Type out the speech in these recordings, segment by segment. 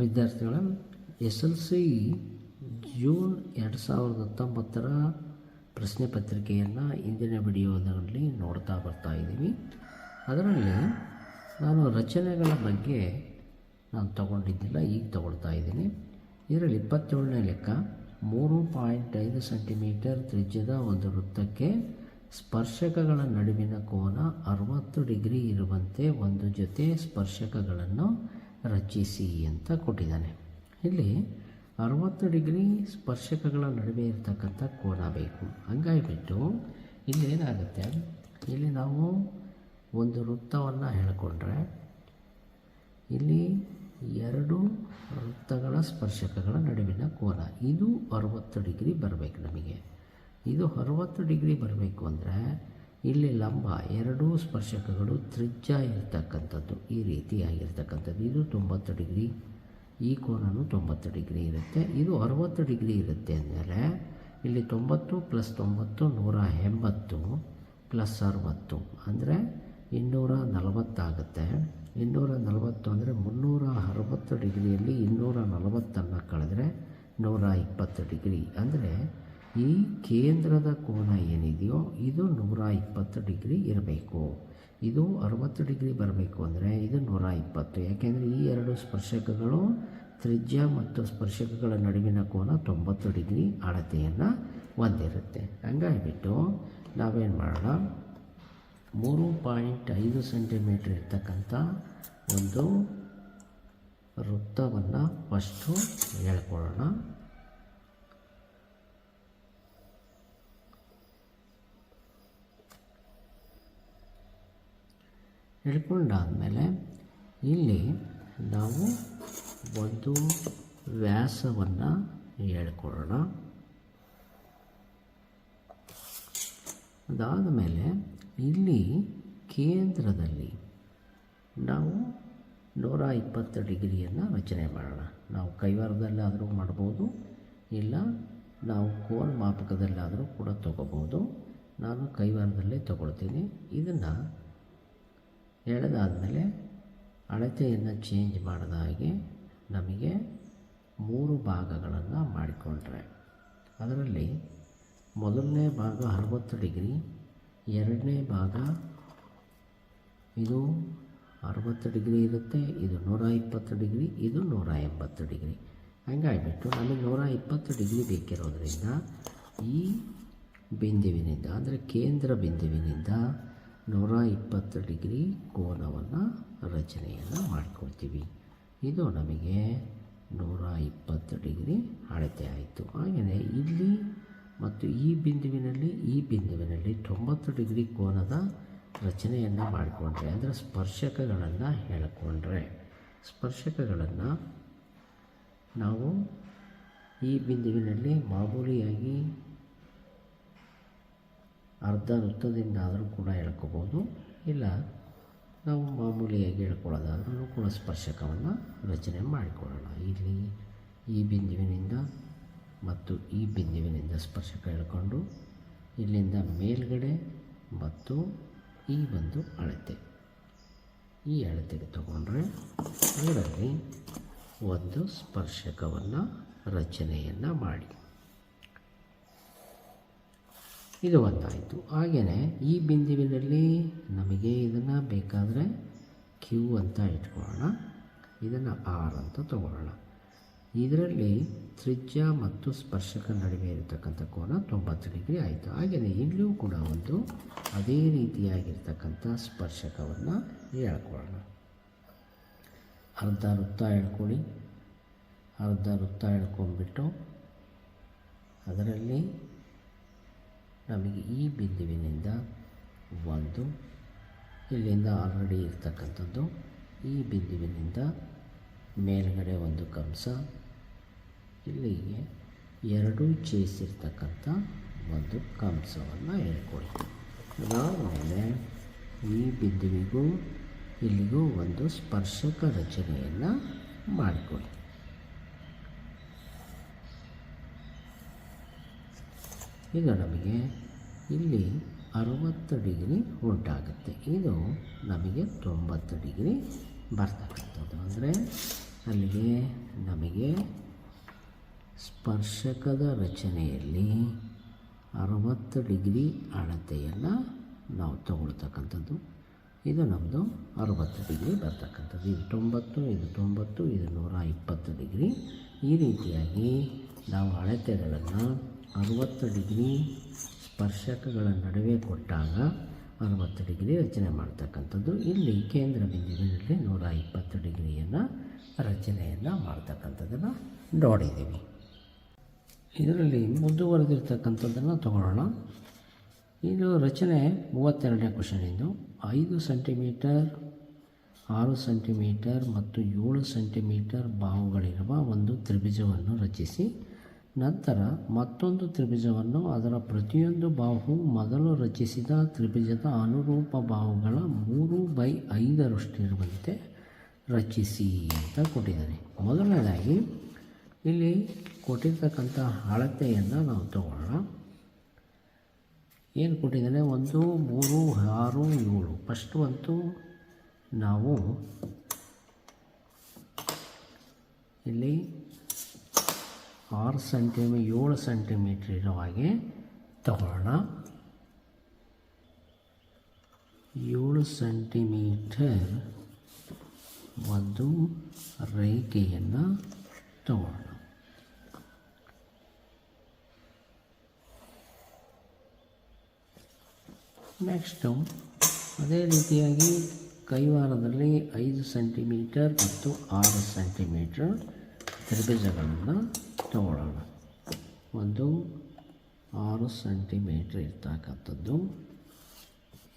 ವಿದ್ಯಾರ್ಥಿಗಳ, S L C June ಎರಡು ಸಾವಿರದ ಹತ್ತೊಂಬತ್ತರ ಪ್ರಶ್ನೆ ಪತ್ರಿಕೆಯನ್ನು ಇಂದಿನ ವಿಡಿಯೋದಲ್ಲಿ ನೋಡ್ತಾ ಬರ್ತಾ ಇದ್ದೀವಿ. ಅದರಲ್ಲಿ ನಾನು ರಚನೆಗಳ ಬಗ್ಗೆ ನಾನು ತಗೊಂಡಿದ್ದಿಲ್ಲ, ಈಗ ತಗೊಳ್ತಾ ಇದ್ದೀನಿ. ಇದರಲ್ಲಿ ಇಪ್ಪತ್ತೇಳನೇ ಲೆಕ್ಕ, ಮೂರು ಪಾಯಿಂಟ್ ಐದು ಸೆಂಟಿಮೀಟರ್ ತ್ರಿಜ್ಯದ ಒಂದು ವೃತ್ತಕ್ಕೆ ಸ್ಪರ್ಶಕಗಳ ನಡುವಿನ ಕೋನ ಅರವತ್ತು ಡಿಗ್ರಿ ಇರುವಂತೆ ಒಂದು ಜೊತೆ ಸ್ಪರ್ಶಕಗಳನ್ನು ರಚಿಸಿ ಅಂತ ಕೊಟ್ಟಿದ್ದಾನೆ. ಇಲ್ಲಿ ಅರವತ್ತು ಡಿಗ್ರಿ ಸ್ಪರ್ಶಕಗಳ ನಡುವೆ ಇರತಕ್ಕಂಥ ಕೋನ ಬೇಕು. ಹಂಗಾಗಿಬಿಟ್ಟು ಇಲ್ಲಿ ಏನಾಗುತ್ತೆ? ಇಲ್ಲಿ ನಾವು ಒಂದು ವೃತ್ತವನ್ನು ಹೇಳಿಕೊಂಡ್ರೆ ಇಲ್ಲಿ ಎರಡು ವೃತ್ತಗಳ ಸ್ಪರ್ಶಕಗಳ ನಡುವಿನ ಕೋನ. ಇದು ಅರವತ್ತು ಡಿಗ್ರಿ ಬರಬೇಕು ನಮಗೆ. ಇದು ಅರವತ್ತು ಡಿಗ್ರಿ ಬರಬೇಕು ಅಂದರೆ ಇಲ್ಲಿ ಲಂಬ ಎರಡೂ ಸ್ಪರ್ಶಕಗಳು ತ್ರಿಜ್ಯ ಇರತಕ್ಕಂಥದ್ದು ಈ ರೀತಿಯಾಗಿರ್ತಕ್ಕಂಥದ್ದು. ಇದು ತೊಂಬತ್ತು ಡಿಗ್ರಿ, ಈ ಕೋನನು ತೊಂಬತ್ತು ಡಿಗ್ರಿ ಇರುತ್ತೆ. ಇದು ಅರವತ್ತು ಡಿಗ್ರಿ ಇರುತ್ತೆ ಅಂದರೆ ಇಲ್ಲಿ ತೊಂಬತ್ತು ಪ್ಲಸ್ ತೊಂಬತ್ತು ನೂರ ಎಂಬತ್ತು ಪ್ಲಸ್ ಅರವತ್ತು ಅಂದರೆ ಇನ್ನೂರ ನಲವತ್ತಾಗುತ್ತೆ ಇನ್ನೂರ ನಲವತ್ತು ಅಂದರೆ ಮುನ್ನೂರ ಅರವತ್ತು ಡಿಗ್ರಿಯಲ್ಲಿ ಇನ್ನೂರ ನಲವತ್ತನ್ನು ಕಳೆದ್ರೆ ನೂರ ಇಪ್ಪತ್ತು ಡಿಗ್ರಿ. ಅಂದರೆ ಈ ಕೇಂದ್ರದ ಕೋನ ಏನಿದೆಯೋ ಇದು ನೂರ ಇಪ್ಪತ್ತು ಡಿಗ್ರಿ ಇರಬೇಕು. ಇದು ಅರವತ್ತು ಡಿಗ್ರಿ ಬರಬೇಕು ಅಂದರೆ ಇದು ನೂರ ಇಪ್ಪತ್ತು. ಯಾಕೆಂದರೆ ಈ ಎರಡು ಸ್ಪರ್ಶಕಗಳು ತ್ರಿಜ್ಯ ಮತ್ತು ಸ್ಪರ್ಶಕಗಳ ನಡುವಿನ ಕೋನ ತೊಂಬತ್ತು ಡಿಗ್ರಿ ಅಳತೆಯನ್ನು ಹೊಂದಿರುತ್ತೆ. ಹಂಗಾಗಿಬಿಟ್ಟು ನಾವೇನು ಮಾಡೋಣ? ಮೂರು ಪಾಯಿಂಟ್ ಐದು ಸೆಂಟಿಮೀಟ್ರ್ ಇರ್ತಕ್ಕಂಥ ಒಂದು ವೃತ್ತವನ್ನು ಫಸ್ಟು ಹೇಳ್ಕೊಳ್ಳೋಣ. ಹೇಳ್ಕೊಂಡಾದಮೇಲೆ ಇಲ್ಲಿ ನಾವು ಒಂದು ವ್ಯಾಸವನ್ನು ಹೇಳ್ಕೊಳ್ಳೋಣ. ಅದಾದ ಮೇಲೆ ಇಲ್ಲಿ ಕೇಂದ್ರದಲ್ಲಿ ನಾವು ನೂರ ಇಪ್ಪತ್ತು ಡಿಗ್ರಿಯನ್ನು ರಚನೆ ಮಾಡೋಣ. ನಾವು ಕೈವಾರದಲ್ಲಾದರೂ ಮಾಡ್ಬೋದು, ಇಲ್ಲ ನಾವು ಕೋನ್ ಮಾಪಕದಲ್ಲಾದರೂ ಕೂಡ ತಗೋಬೋದು. ನಾನು ಕೈವಾರದಲ್ಲೇ ತಗೊಳ್ತೀನಿ. ಇದನ್ನು ಎಳೆದಾದಮೇಲೆ ಅಳತೆಯನ್ನು ಚೇಂಜ್ ಮಾಡಿದ ಹಾಗೆ ನಮಗೆ ಮೂರು ಭಾಗಗಳನ್ನು ಮಾಡಿಕೊಂಡ್ರೆ. ಅದರಲ್ಲಿ ಮೊದಲನೇ ಭಾಗ ಅರವತ್ತು ಡಿಗ್ರಿ, ಎರಡನೇ ಭಾಗ ಇದು ಅರವತ್ತು ಡಿಗ್ರಿ ಇರುತ್ತೆ, ಇದು ನೂರ ಇಪ್ಪತ್ತು ಡಿಗ್ರಿ, ಇದು ನೂರ ಎಂಬತ್ತು ಡಿಗ್ರಿ. ಹಂಗಾಗಿಬಿಟ್ಟು ನಮಗೆ ನೂರ ಇಪ್ಪತ್ತು ಡಿಗ್ರಿ ಬೇಕಿರೋದ್ರಿಂದ ಈ ಬಿಂದುವಿನಿಂದ, ಅಂದರೆ ಕೇಂದ್ರ ಬಿಂದುವಿನಿಂದ ನೂರ ಇಪ್ಪತ್ತು ಡಿಗ್ರಿ ಕೋನವನ್ನು ರಚನೆಯನ್ನು ಮಾಡ್ಕೊಳ್ತೀವಿ. ಇದು ನಮಗೆ ನೂರ ಇಪ್ಪತ್ತು ಡಿಗ್ರಿ ಅಳತೆ ಆಯಿತು. ಹಾಗೆಯೇ ಇಲ್ಲಿ ಮತ್ತು ಈ ಬಿಂದುವಿನಲ್ಲಿ ಈ ಬಿಂದುವಿನಲ್ಲಿ ತೊಂಬತ್ತು ಡಿಗ್ರಿ ಕೋನದ ರಚನೆಯನ್ನು ಮಾಡಿಕೊಂಡ್ರೆ, ಅಂದರೆ ಸ್ಪರ್ಶಕಗಳನ್ನು ಹೇಳಿಕೊಂಡ್ರೆ. ಸ್ಪರ್ಶಕಗಳನ್ನು ನಾವು ಈ ಬಿಂದುವಿನಲ್ಲಿ ಮಾಮೂಲಿಯಾಗಿ ಅರ್ಧ ವೃತ್ತದಿಂದ ಆದರೂ ಕೂಡ ಎಳ್ಕೊಬೋದು ಇಲ್ಲ, ನಾವು ಮಾಮೂಲಿಯಾಗಿ ಹೇಳ್ಕೊಳ್ಳೋದಾದ್ರೂ ಕೂಡ ಸ್ಪರ್ಶಕವನ್ನು ರಚನೆ ಮಾಡಿಕೊಳ್ಳೋಣ. ಇಲ್ಲಿ ಈ ಬಿಂದುವಿನಿಂದ ಮತ್ತು ಈ ಬಿಂದುವಿನಿಂದ ಸ್ಪರ್ಶಕ ಎಳ್ಕೊಂಡು ಇಲ್ಲಿಂದ ಮೇಲ್ಗಡೆ ಮತ್ತು ಈ ಒಂದು ಅಳತೆ. ಈ ಅಳತೆಗೆ ತಗೊಂಡ್ರೆ ಇದರಲ್ಲಿ ಒಂದು ಸ್ಪರ್ಶಕವನ್ನು ರಚನೆಯನ್ನು ಮಾಡಿ. ಇದು ಒಂದಾಯಿತು ಹಾಗೆಯೇ ಈ ಬಿಂದುವಿನಲ್ಲಿ ನಮಗೆ ಇದನ್ನು ಬೇಕಾದರೆ ಕ್ಯೂ ಅಂತ ಇಟ್ಕೊಳ್ಳೋಣ. ಇದನ್ನು ಆರ್ ಅಂತ ತಗೊಳ್ಳೋಣ. ಇದರಲ್ಲಿ ತ್ರಿಜ್ಯ ಮತ್ತು ಸ್ಪರ್ಶಕ ನಡುವೆ ಇರತಕ್ಕಂಥ ಕೋನ ತೊಂಬತ್ತು ಡಿಗ್ರಿ ಆಯಿತು. ಹಾಗೆಯೇ ಇಲ್ಲಿಯೂ ಕೂಡ ಒಂದು ಅದೇ ರೀತಿಯಾಗಿರ್ತಕ್ಕಂಥ ಸ್ಪರ್ಶಕವನ್ನು ಹೇಳ್ಕೊಳ್ಳೋಣ. ಅರ್ಧ ವೃತ್ತ ಹೇಳ್ಕೊಳ್ಳಿ. ಅರ್ಧ ವೃತ್ತ ಹೇಳ್ಕೊಂಡ್ಬಿಟ್ಟು ಅದರಲ್ಲಿ ನಮಗೆ ಈ ಬಿಂದುವಿನಿಂದ ಒಂದು, ಇಲ್ಲಿಂದ ಆಲ್ರೆಡಿ ಇರ್ತಕ್ಕಂಥದ್ದು, ಈ ಬಿಂದುವಿನಿಂದ ಮೇಲ್ಗಡೆ ಒಂದು ಕಂಸ, ಇಲ್ಲಿಗೆ ಎರಡು ಚೇಸಿರ್ತಕ್ಕಂಥ ಒಂದು ಕಂಸವನ್ನು ಹೇಳ್ಕೊಳ್ಳಿ. ಅದಾದಮೇಲೆ ಈ ಬಿಂದುವಿಗೂ, ಇಲ್ಲಿಗೂ ಒಂದು ಸ್ಪರ್ಶಕ ರಚನೆಯನ್ನು ಮಾಡಿಕೊಳ್ಳಿ. ಈಗ ನಮಗೆ ಇಲ್ಲಿ ಅರುವತ್ತು ಡಿಗ್ರಿ ಉಂಟಾಗುತ್ತೆ. ಇದು ನಮಗೆ ತೊಂಬತ್ತು ಡಿಗ್ರಿ ಬರ್ತಕ್ಕಂಥದ್ದು. ಅಂದರೆ ಅಲ್ಲಿಗೆ ನಮಗೆ ಸ್ಪರ್ಶಕದ ರಚನೆಯಲ್ಲಿ ಅರವತ್ತು ಡಿಗ್ರಿ ಅಳತೆಯನ್ನು ನಾವು ತಗೊಳ್ತಕ್ಕಂಥದ್ದು. ಇದು ನಮ್ಮದು ಅರವತ್ತು ಡಿಗ್ರಿ ಬರ್ತಕ್ಕಂಥದ್ದು. ಇದು ತೊಂಬತ್ತು ಇದು ತೊಂಬತ್ತು, ಇದು ನೂರ ಇಪ್ಪತ್ತು ಡಿಗ್ರಿ. ಈ ರೀತಿಯಾಗಿ ನಾವು ಅಳತೆಗಳನ್ನು ಅರವತ್ತು ಡಿಗ್ರಿ ಸ್ಪರ್ಶಕಗಳ ನಡುವೆ ಕೊಟ್ಟಾಗ ಅರವತ್ತು ಡಿಗ್ರಿ ರಚನೆ ಮಾಡ್ತಕ್ಕಂಥದ್ದು. ಇಲ್ಲಿ ಕೇಂದ್ರ ಬಿಂದುವಿನಲ್ಲಿ ನೂರ ಇಪ್ಪತ್ತು ಡಿಗ್ರಿಯನ್ನು ರಚನೆಯನ್ನು ಮಾಡ್ತಕ್ಕಂಥದ್ದನ್ನು ನೋಡಿದ್ದೀವಿ. ಇದರಲ್ಲಿ ಮುಂದುವರೆದಿರ್ತಕ್ಕಂಥದ್ದನ್ನು ತಗೊಳ್ಳೋಣ. ಇದು ರಚನೆ ಮೂವತ್ತೆರಡನೇ ಕ್ವಶನಿಂದು ಐದು ಸೆಂಟಿಮೀಟರ್, ಆರು ಸೆಂಟಿಮೀಟರ್ ಮತ್ತು ಏಳು ಸೆಂಟಿಮೀಟರ್ ಬಾಹುಗಳಿರುವ ಒಂದು ತ್ರಿಭುಜವನ್ನು ರಚಿಸಿ ನಂತರ ಮತ್ತೊಂದು ತ್ರಿಭುಜವನ್ನು ಅದರ ಪ್ರತಿಯೊಂದು ಬಾಹು ಮೊದಲು ರಚಿಸಿದ ತ್ರಿಭುಜದ ಅನುರೂಪ ಬಾಹುಗಳ ಮೂರು ಬೈ ಐದರಷ್ಟಿರುವಂತೆ ರಚಿಸಿ ಅಂತ ಕೊಟ್ಟಿದ್ದಾರೆ ಮೊದಲನೇದಾಗಿ, ಇಲ್ಲಿ ಕೊಟ್ಟಿರ್ತಕ್ಕಂಥ ಅಳತೆಯನ್ನು ನಾವು ತಗೊಳ್ಳೋಣ. ಏನು ಕೊಟ್ಟಿದ್ದಾರೆ ಒಂದು, ಮೂರು, ಆರು, ಏಳು. ಫಸ್ಟ್ ಅಂತೂ ನಾವು ಇಲ್ಲಿ ಆರು ಸೆಂಟಿಮೀ, ಏಳು ಸೆಂಟಿಮೀಟ್ರ್ ಇರೋ ಹಾಗೆ ತಗೊಳ್ಳೋಣ. ಏಳು ಸೆಂಟಿಮೀಟರ್ ಒಂದು ರೇಖೆಯನ್ನು ತಗೊಳ್ಳೋಣ. ನೆಕ್ಸ್ಟು ಅದೇ ರೀತಿಯಾಗಿ ಕೈವಾರದಲ್ಲಿ ಐದು ಸೆಂಟಿಮೀಟರ್ ಮತ್ತು ಆರು ಸೆಂಟಿಮೀಟರ್ ತ್ರಿಭುಜಗಳನ್ನು ತಗೊಳ್ಳೋಣ ಒಂದು ಆರು ಸೆಂಟಿಮೀಟ್ರ್ ಇರ್ತಕ್ಕಂಥದ್ದು.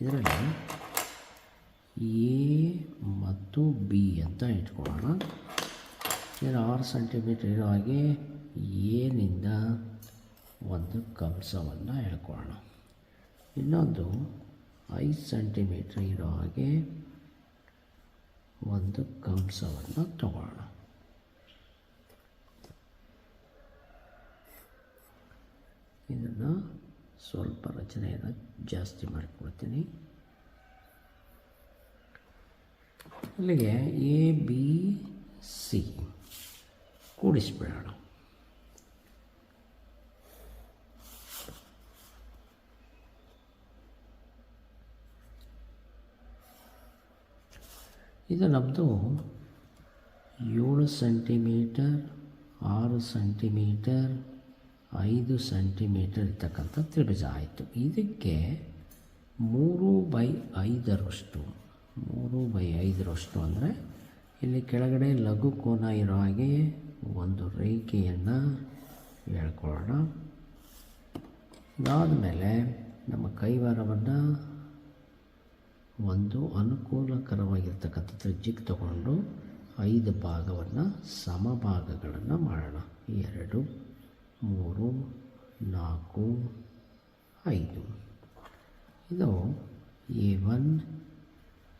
ಇದರಲ್ಲಿ ಎ ಮತ್ತು ಬಿ ಅಂತ ಇಟ್ಕೊಳ್ಳೋಣ. ಇದರ ಆರು ಸೆಂಟಿಮೀಟ್ರ್ ಇರೋ ಹಾಗೆ ಎನಿಂದ ಒಂದು ಕಂಸವನ್ನು ಹೇಳ್ಕೊಳ್ಳೋಣ. ಇನ್ನೊಂದು ಐದು ಸೆಂಟಿಮೀಟ್ರ್ ಇರೋ ಹಾಗೆ ಒಂದು ಕಂಸವನ್ನು ತಗೊಳ್ಳೋಣ. ಇದನ್ನು ಸ್ವಲ್ಪ ರಚನೆಯನ್ನು ಜಾಸ್ತಿ ಮಾಡಿಕೊಡ್ತೀನಿ. ಅಲ್ಲಿಗೆ ಎ ಬಿ ಸಿ ಕೂಡಿಸ್ಬಿಡೋಣ. ಇದು ನಮ್ಮದು ಏಳು ಸೆಂಟಿಮೀಟರ್, ಆರು ಸೆಂಟಿಮೀಟರ್ ಐದು ಸೆಂಟಿಮೀಟರ್ ಇರ್ತಕ್ಕಂಥ ತ್ರಿಭುಜ ಆಯಿತು. ಇದಕ್ಕೆ ಮೂರು ಬೈ ಐದರಷ್ಟು, ಮೂರು ಬೈ ಐದರಷ್ಟು ಅಂದರೆ ಇಲ್ಲಿ ಕೆಳಗಡೆ ಲಘು ಕೋನ ಇರೋ ಹಾಗೆ ಒಂದು ರೇಖೆಯನ್ನು ಹೇಳ್ಕೊಳ್ಳೋಣ. ಇದಾದಮೇಲೆ ನಮ್ಮ ಕೈವಾರವನ್ನು ಒಂದು ಅನುಕೂಲಕರವಾಗಿರ್ತಕ್ಕಂಥ ತ್ರಿಜ್ಯಕ್ಕೆ ತಗೊಂಡು ಐದು ಭಾಗವನ್ನು ಸಮಭಾಗಗಳನ್ನು ಮಾಡೋಣ. ಎರಡು. ಮೂರು, ನಾಲ್ಕು, ಐದು. ಇದು A one,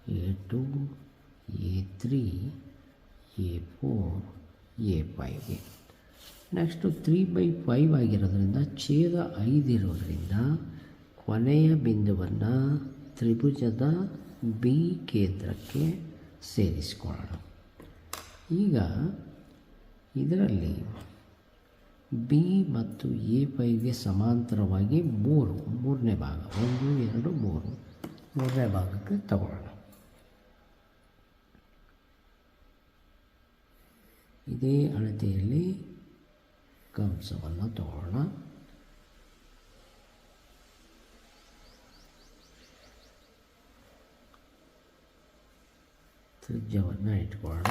A two, A three, A four, A ಫೈವ್ಗೆ next three by five ಆಗಿರೋದ್ರಿಂದ ಛೇದ ಐದಿರೋದ್ರಿಂದ ಕೊನೆಯ ಬಿಂದುವನ್ನು ತ್ರಿಭುಜದ ಬಿ ಕೇಂದ್ರಕ್ಕೆ ಸೇರಿಸಿಕೊಳ್ಳೋಣ. ಈಗ ಇದರಲ್ಲಿ ಬಿ ಮತ್ತು ಎ ಪೈಗೆ ಸಮಾಂತರವಾಗಿ ಮೂರು, ಮೂರನೇ ಭಾಗ, ಒಂದು, ಎರಡು, ಮೂರು. ಮೂರನೇ ಭಾಗಕ್ಕೆ ತಗೊಳ್ಳೋಣ ಇದೇ ಅಳತೆಯಲ್ಲಿ ಕಂಸವನ್ನು ತಗೊಳ್ಳೋಣ ತ್ರಿಜ್ಯವನ್ನು ಇಟ್ಕೊಳ್ಳೋಣ.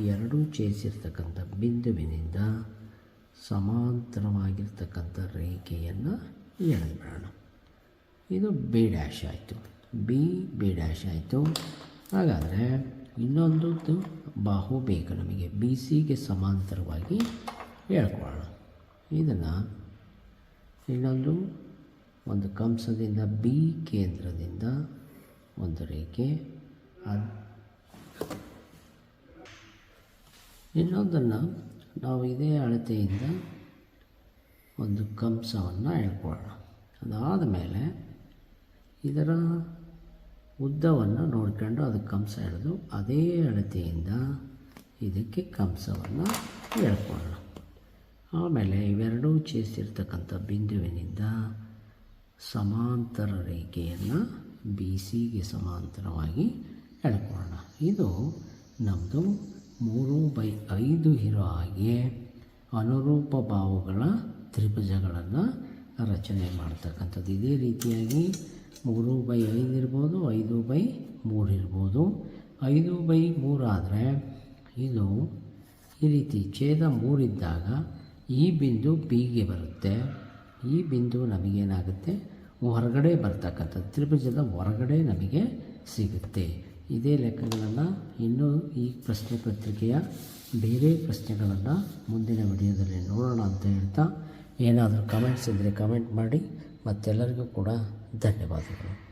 ಎರಡೂ ಚೇಸಿರ್ತಕ್ಕಂಥ ಬಿಂದುವಿನಿಂದ ಸಮಾಂತರವಾಗಿರ್ತಕ್ಕಂಥ ರೇಖೆಯನ್ನು ಎಳೆದ್ಬಿಡೋಣ ಇದು ಬಿ ಡ್ಯಾಶ್ ಆಯಿತು. ಬಿ ಬಿ ಡ್ಯಾಶ್ ಆಯಿತು. ಹಾಗಾದರೆ ಇನ್ನೊಂದು ಬಾಹು ಬೇಕು ನಮಗೆ ಬಿ ಸಿಗೆ ಸಮಾಂತರವಾಗಿ ಹೇಳ್ಕೊಳ್ಳೋಣ ಇದನ್ನು ಇನ್ನೊಂದು ಒಂದು ಕಂಸದಿಂದ ಬಿ ಕೇಂದ್ರದಿಂದ ಒಂದು ರೇಖೆ. ಅದು ಇನ್ನೊಂದನ್ನು ನಾವು ಇದೇ ಅಳತೆಯಿಂದ ಒಂದು ಕಂಸವನ್ನು ಎಳ್ಕೊಳ್ಳೋಣ. ಅದಾದ ಮೇಲೆ ಇದರ ಉದ್ದವನ್ನು ನೋಡ್ಕೊಂಡು ಅದಕ್ಕೆ ಕಂಸ ಎಳೆದು ಅದೇ ಅಳತೆಯಿಂದ ಇದಕ್ಕೆ ಕಂಸವನ್ನು ಎಳ್ಕೊಳ್ಳೋಣ. ಆಮೇಲೆ ಇವೆರಡೂ ಚೇಸಿರ್ತಕ್ಕಂಥ ಬಿಂದುವಿನಿಂದ ಸಮಾಂತರ ರೇಖೆಯನ್ನು ಬಿ ಸಿಗೆ ಸಮಾಂತರವಾಗಿ ಎಳ್ಕೊಳ್ಳೋಣ. ಇದು ನಮ್ಮದು ಮೂರು ಬೈ ಐದು ಇರೋ ಹಾಗೆ ಅನುರೂಪ ಭಾವಗಳ ತ್ರಿಭುಜಗಳನ್ನು ರಚನೆ ಮಾಡ್ತಕ್ಕಂಥದ್ದು. ಇದೇ ರೀತಿಯಾಗಿ ಮೂರು ಬೈ ಐದು ಇರ್ಬೋದು, ಐದು ಬೈ ಮೂರು ಇರ್ಬೋದು. ಐದು ಬೈ ಮೂರಾದರೆ ಇದು ಈ ರೀತಿ ಛೇದ ಮೂರಿದ್ದಾಗ ಈ ಬಿಂದು ಬಿಗೆ ಬರುತ್ತೆ. ಈ ಬಿಂದು ನಮಗೇನಾಗುತ್ತೆ? ಹೊರಗಡೆ ಬರ್ತಕ್ಕಂಥದ್ದು. ತ್ರಿಭುಜದ ಹೊರಗಡೆ ನಮಗೆ ಸಿಗುತ್ತೆ. ಇದೇ ಲೆಕ್ಕಗಳನ್ನು ಇನ್ನೂ ಈ ಪ್ರಶ್ನೆ ಪತ್ರಿಕೆಯ ಬೇರೆ ಪ್ರಶ್ನೆಗಳನ್ನು ಮುಂದಿನ ವಿಡಿಯೋದಲ್ಲಿ ನೋಡೋಣ ಅಂತ ಹೇಳ್ತಾ ಏನಾದರೂ ಕಮೆಂಟ್ಸ್ ಇದ್ದರೆ ಕಮೆಂಟ್ ಮಾಡಿ ಮತ್ತೆಲ್ಲರಿಗೂ ಕೂಡ ಧನ್ಯವಾದಗಳು.